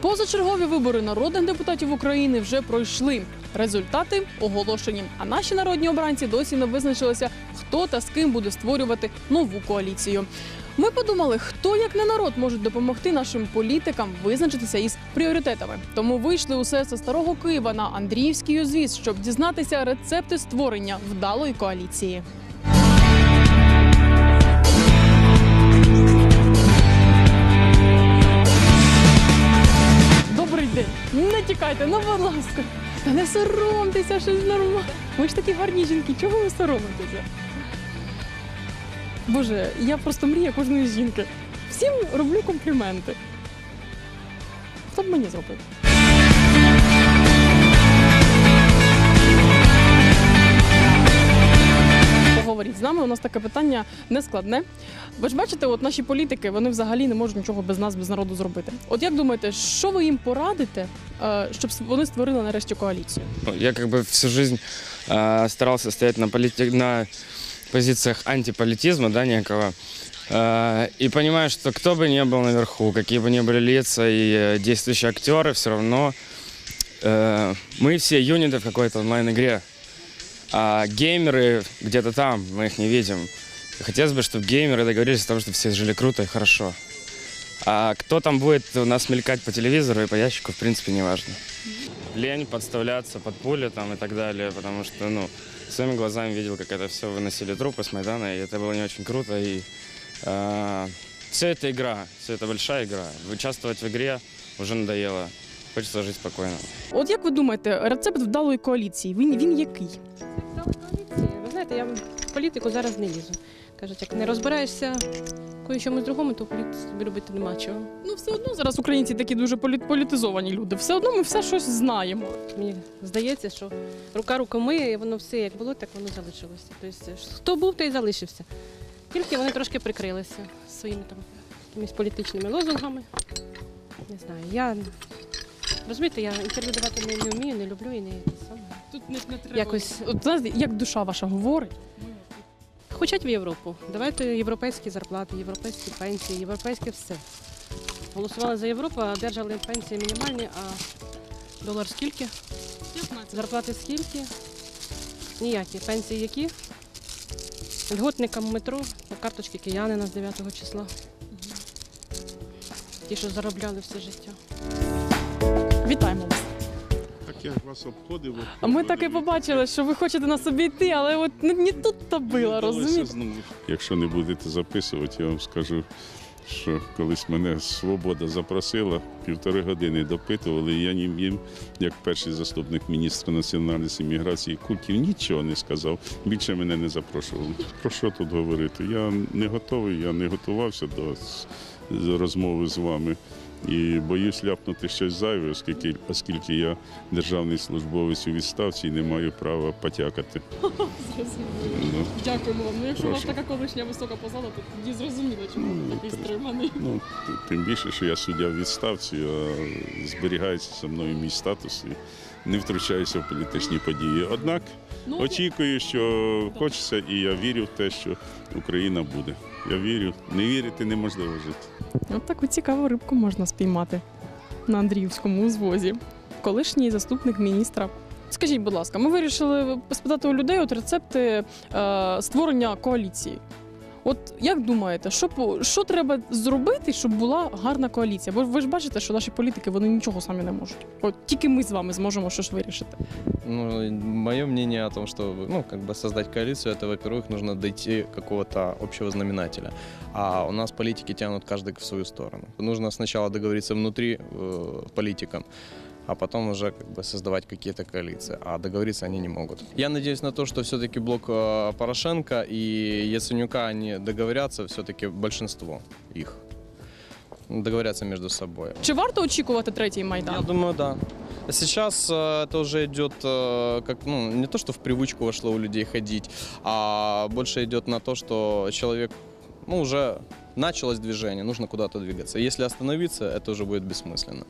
Позачергові вибори народних депутатів України вже пройшли. Результати оголошені. А наші народні обранці досі не визначилися, хто та з ким буде створювати нову коаліцію. Ми подумали, хто як не народ може допомогти нашим політикам визначитися із пріоритетами. Тому вийшли у серце старого Києва на Андріївський узвіз, щоб дізнатися рецепти створення вдалої коаліції. Добрий. Не тікайте, ну будь ласка. Та не соромтеся, щось нормально. Ви ж такі гарні жінки, чого ви соромитеся? Боже, я просто мрія кожної жінки. Всім роблю компліменти. Хто б мені зробив? Поговоріть з нами. У нас таке питання нескладне. Ви ж бачите, от наші політики вони взагалі не можуть нічого без нас, без народу зробити. От як думаєте, що ви їм порадите, е, щоб вони створили нарешті коаліцію? Ну, Я как бы всю жизнь э, старался стоять на, полити- на позициях антиполитизма, да, некого. Э, и понимаю, что кто бы ни был наверху, какие бы ни были лица и э, действующие актеры, все равно э, мы все юниты в какой-то онлайн-игре. А геймеры где-то там, мы их не видим. Хотелось бы, чтобы геймеры договорились о том, что все жили круто и хорошо. А кто там будет у нас мелькать по телевизору и по ящику, в принципе, не важно лень подставляться под пули там и так далее, потому что, ну, своими глазами видел, как это все выносили трупы с Майдана, и это было не очень круто, и все это игра, все это большая игра. Участвовать в игре уже надоело, хочется жить спокойно. От як ви думаєте, рецепт вдалої коаліції? Він він який? Ви знаєте, я в політику зараз не лізу. Кажуть, як не розбираєшся кої чомусь другому, то тобі робити нема чого. Ну, все одно зараз українці такі дуже полі- політизовані люди. Все одно ми все щось знаємо. Мені здається, що рука руку миє, і воно все як було, так воно залишилося. Тобто, хто був, той і залишився. Тільки вони трошки прикрилися своїми там якимись політичними лозунгами. Не знаю, я розумієте, я інтерв'ю давати не, не вмію, не люблю і не саме. Тут не, не треба. Якось От знаєте, як душа ваша говорить. Хочуть в Європу. Давайте європейські зарплати, європейські пенсії, європейське все. Голосували за Європу, а одержали пенсії мінімальні, а долар скільки? Зарплати скільки? Ніякі. Пенсії які? Льготникам метро, по карточки киянина з 9 числа. Ті, що заробляли все життя. Вітаємо вас. Так я вас обходив. А ми так і побачили, що ви хочете нас обійти, але от не, не тут та била, розумієте? Якщо не будете записувати, я вам скажу, що колись мене свобода запросила, півтори години допитували, і я їм, їм, як перший заступник міністра національності міграції культів, нічого не сказав. Більше мене не запрошували. Про що тут говорити? Я не готовий, я не готувався до розмови з вами. І боюсь ляпнути щось зайве, оскільки, оскільки я державний службовець у відставці і не маю права потякати. Ну, Дякуємо вам. Ну, якщо у вас Прошу. така колишня висока посада, то тоді зрозуміло, чому ви Ну, такий так. стриманий. Ну, т- тим більше, що я суддя в відставці, а зберігається за мною мій статус і не втручаюся в політичні події. Однак Ну, очікую, що хочеться, і я вірю в те, що Україна буде. Я вірю. Не вірити неможливо жити. От таку цікаву рибку можна спіймати на Андріївському узвозі. Колишній заступник міністра. Скажіть, будь ласка, ми вирішили спитати у людей от рецепти е, створення коаліції. От як думаєте, що, по- що треба зробити, щоб була гарна коаліція? Бо ви ж бачите, що наші політики вони нічого самі не можуть. От тільки ми з вами зможемо щось вирішити. Ну, мое мнение о том, что ну, как бы создать коалицию, это, во-первых, нужно дойти какого-то общего знаменателя. А у нас политики тянут каждый в свою сторону. Нужно сначала договориться внутри э, политикам, А потом уже как бы создавать какие-то коалиции. А договориться они не могут. Я надеюсь на то, что все-таки блок э, Порошенко и Яценюка они договорятся, все-таки большинство их договорятся между собой. Чи варто очікувати третій майдан? Я думаю, да. Сейчас э, это уже идет э, как, ну, не то, что в привычку вошло у людей ходить, а больше идет на то, что человек, ну, уже началось движение, нужно куда-то двигаться. Если остановиться, это уже будет бессмысленно.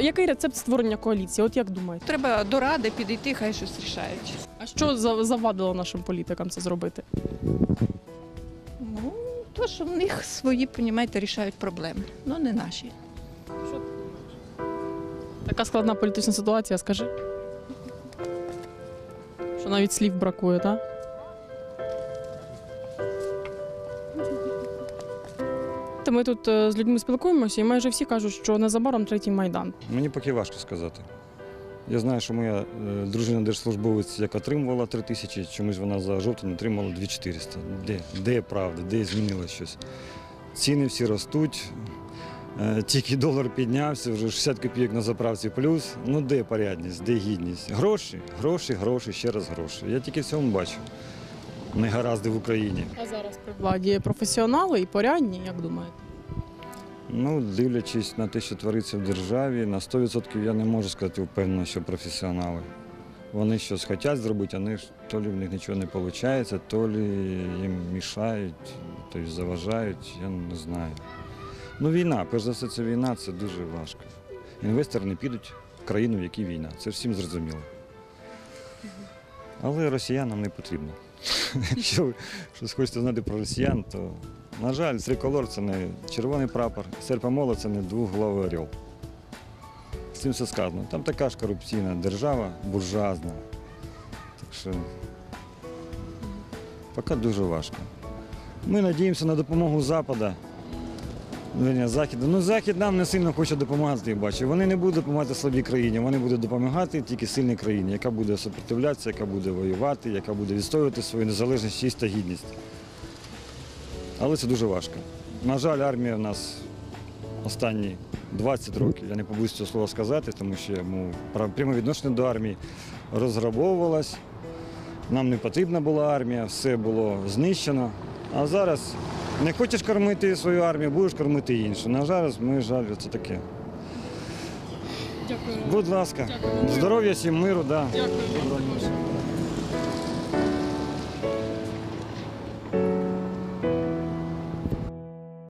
Який рецепт створення коаліції? От як думаєте? Треба до ради підійти, хай щось рішають. А що за- завадило нашим політикам це зробити? Ну, то що в них свої, понімаєте, рішають проблеми, ну не наші. Така складна політична ситуація, скажи. Що навіть слів бракує, так? Та Ми тут е, з людьми спілкуємося, і майже всі кажуть, що незабаром третій майдан. Мені поки важко сказати. Я знаю, що моя е, дружина держслужбовець, яка отримувала 3 тисячі, чомусь вона за жовтень отримала 2400. Де, де правда, де змінилось щось? Ціни всі ростуть. Е, Тільки долар піднявся, вже 60 копійок на заправці плюс. Ну де порядність, де гідність? Гроші, гроші, гроші, ще раз гроші. Я тільки в цьому бачу. Негаразди в Україні. А зараз при владі професіонали і порядні, як думаєте? Ну, дивлячись на те, що твориться в державі, на 100% я не можу сказати впевнено, що професіонали. Вони щось хочуть зробити, ж то лі в них нічого не виходить, то лі їм мішають, тобто заважають, я не знаю. Ну, війна, перш за все, це війна, це дуже важко. Інвестори не підуть в країну, в якій війна. Це всім зрозуміло. Але росіянам не потрібно. Якщо ви щось хочете знати про росіян, то, на жаль, триколор це не червоний прапор, серпомоло це не двоголовий орел. З цим все сказано. Там така ж корупційна держава, буржуазна. Так що поки дуже важко. Ми надіємося на допомогу Запада. Західу. Ну, Захід нам не сильно хоче допомагати, я бачу. Вони не будуть допомагати слабій країні, вони будуть допомагати тільки сильній країні, яка буде сопротивлятися, яка буде воювати, яка буде відстоювати свою незалежність, честь та гідність. Але це дуже важко. На жаль, армія в нас останні 20 років, я не побоюсь цього слова сказати, тому що ну, пра- пряме відношення до армії розграбовувалась. Нам не потрібна була армія, все було знищено. А зараз не хочеш кормити свою армію, будеш кормити іншу. На жаль, ми жаль, це таке. Дякую. Будь ласка, здоров'я всім миру, да. Дякую.